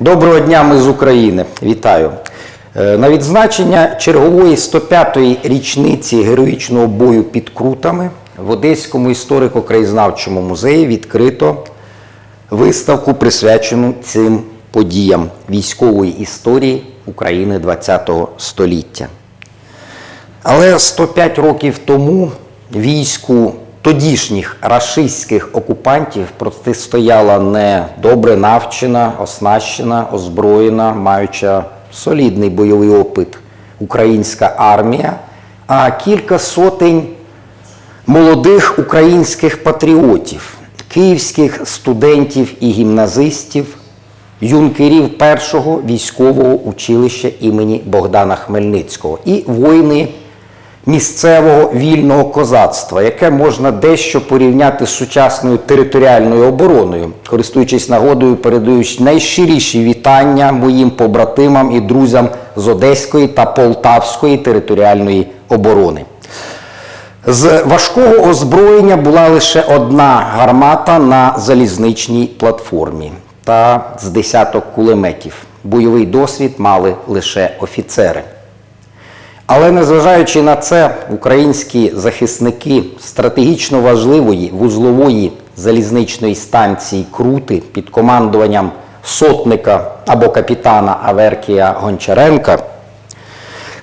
Доброго дня, ми з України. Вітаю. Е, На відзначення чергової 105-ї річниці героїчного бою під Крутами в Одеському історико-краєзнавчому музеї відкрито виставку, присвячену цим подіям військової історії України ХХ століття. Але 105 років тому війську тодішніх рашистських окупантів протистояла не добре навчена, оснащена, озброєна, маюча солідний бойовий опит українська армія, а кілька сотень молодих українських патріотів, київських студентів і гімназистів, юнкерів першого військового училища імені Богдана Хмельницького. І воїни місцевого вільного козацтва, яке можна дещо порівняти з сучасною територіальною обороною, користуючись нагодою, передаючи найщиріші вітання моїм побратимам і друзям з Одеської та Полтавської територіальної оборони. З важкого озброєння була лише одна гармата на залізничній платформі та з десяток кулеметів. Бойовий досвід мали лише офіцери. Але незважаючи на це, українські захисники стратегічно важливої вузлової залізничної станції Крути під командуванням сотника або капітана Аверкія Гончаренка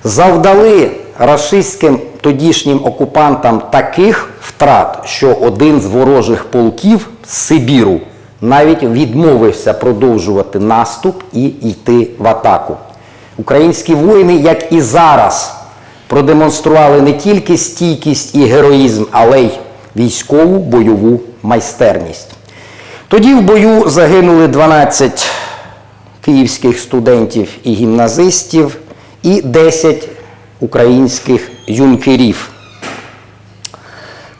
завдали рашистським тодішнім окупантам таких втрат, що один з ворожих полків з Сибіру навіть відмовився продовжувати наступ і йти в атаку. Українські воїни, як і зараз, продемонстрували не тільки стійкість і героїзм, але й військову бойову майстерність. Тоді в бою загинули 12 київських студентів і гімназистів і 10 українських юнкерів.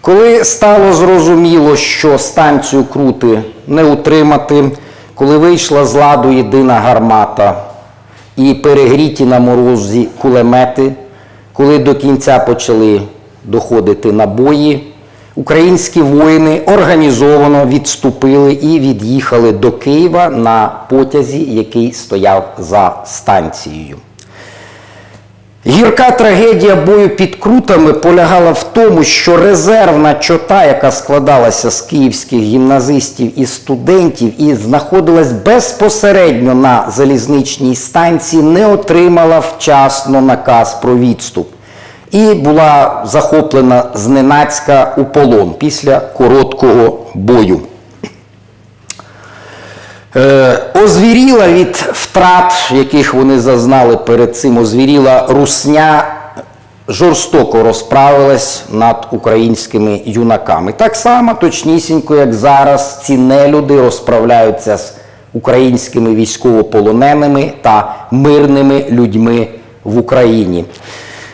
Коли стало зрозуміло, що станцію Крути не утримати, коли вийшла з ладу єдина гармата і перегріті на морозі кулемети, коли до кінця почали доходити набої, українські воїни організовано відступили і від'їхали до Києва на потязі, який стояв за станцією. Гірка трагедія бою під крутами полягала в тому, що резервна чота, яка складалася з київських гімназистів і студентів і знаходилась безпосередньо на залізничній станції, не отримала вчасно наказ про відступ і була захоплена зненацька у полон після короткого бою. Е, Озвіріла від втрат, яких вони зазнали перед цим, озвіріла русня жорстоко розправилась над українськими юнаками. Так само точнісінько, як зараз ці нелюди розправляються з українськими військовополоненими та мирними людьми в Україні.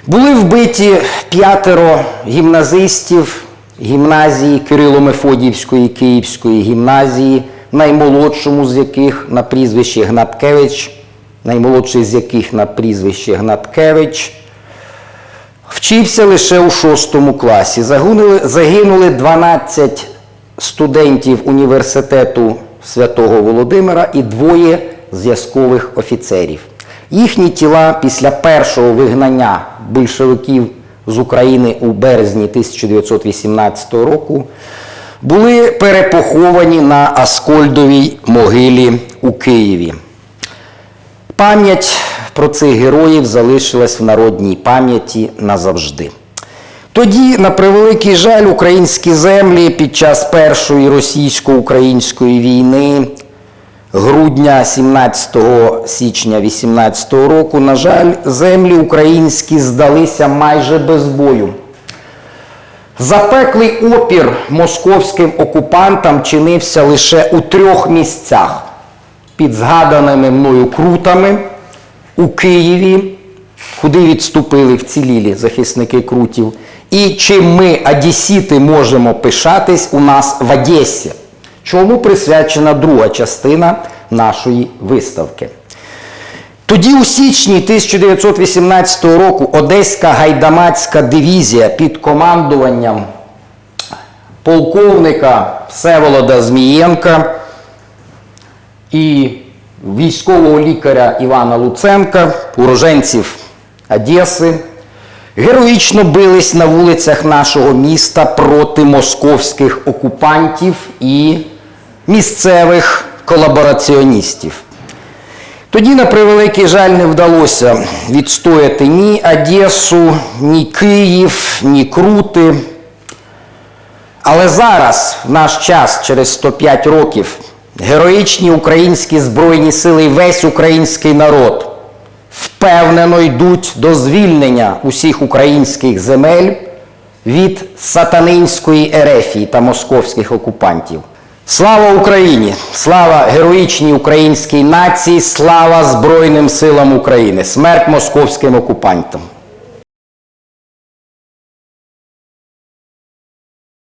Були вбиті п'ятеро гімназистів гімназії Кирило-Мефодіївської Київської гімназії, наймолодшому з яких на прізвище Гнаткевич, наймолодший з яких на прізвище Гнаткевич, вчився лише у шостому класі. Загинули, загинули 12 студентів університету Святого Володимира і двоє зв'язкових офіцерів. Їхні тіла після першого вигнання большевиків з України у березні 1918 року були перепоховані на Аскольдовій могилі у Києві. Пам'ять про цих героїв залишилась в народній пам'яті назавжди. Тоді, на превеликий жаль, українські землі під час Першої російсько-української війни грудня 17 січня 18 року, на жаль, землі українські здалися майже без бою. Запеклий опір московським окупантам чинився лише у трьох місцях під згаданими мною крутами у Києві, куди відступили вцілілі захисники крутів. І чим ми, одесіти, можемо пишатись у нас в Одесі, чому присвячена друга частина нашої виставки. Тоді у січні 1918 року Одеська гайдамацька дивізія під командуванням полковника Всеволода Змієнка і військового лікаря Івана Луценка, уроженців Одеси, героїчно бились на вулицях нашого міста проти московських окупантів і місцевих колабораціоністів. Тоді, на превеликий жаль, не вдалося відстояти ні Одесу, ні Київ, ні Крути. Але зараз, в наш час, через 105 років, героїчні українські збройні сили і весь український народ впевнено йдуть до звільнення усіх українських земель від сатанинської ерефії та московських окупантів. Слава Україні! Слава героїчній українській нації! Слава Збройним силам України! Смерть московським окупантам!